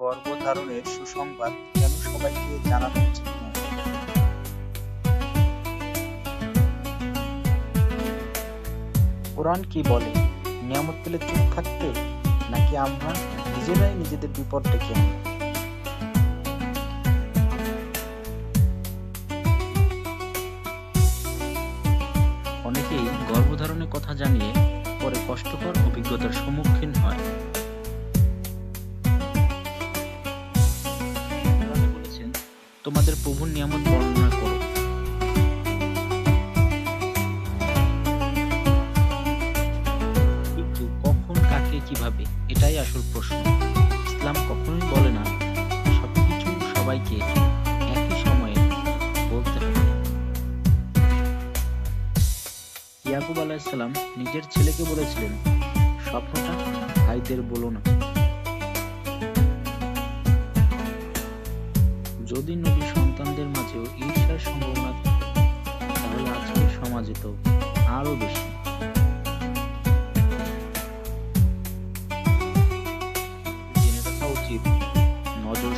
গর্ভধারণের সুসংবাদ কেন সবাইকে জানানো উচিত? কোরআন কি বলে, নিয়ামত পেলে চুপ থাকতে, নাকি আমরা নিজেরাই নিজেদের বিপদ ডেকে অনেকেই গর্ভধারণের কথা জানিয়ে পরে কষ্টকর অভিজ্ঞতার সম্মুখীন হয় তোমাদের প্রভুর নিয়ামত বর্ণনা করো। কিন্তু কখন, কাকে, কীভাবে, এটাই আসল প্রশ্ন। ইসলাম কখনোই বলে না, সবকিছু সবাইকে একই সময়ে বলতে হবে। ইয়াকুব আলাইসাল্লাম নিজের ছেলেকে বলেছিলেন, স্বপ্নটা ভাইদের বলো না। যদি নবী সন্তানদের মাঝেও ঈর্ষার সম্ভাবনা তাহলে আজকের সমাজে তো আরও বেশি। জেনে রাখা উচিত, নজর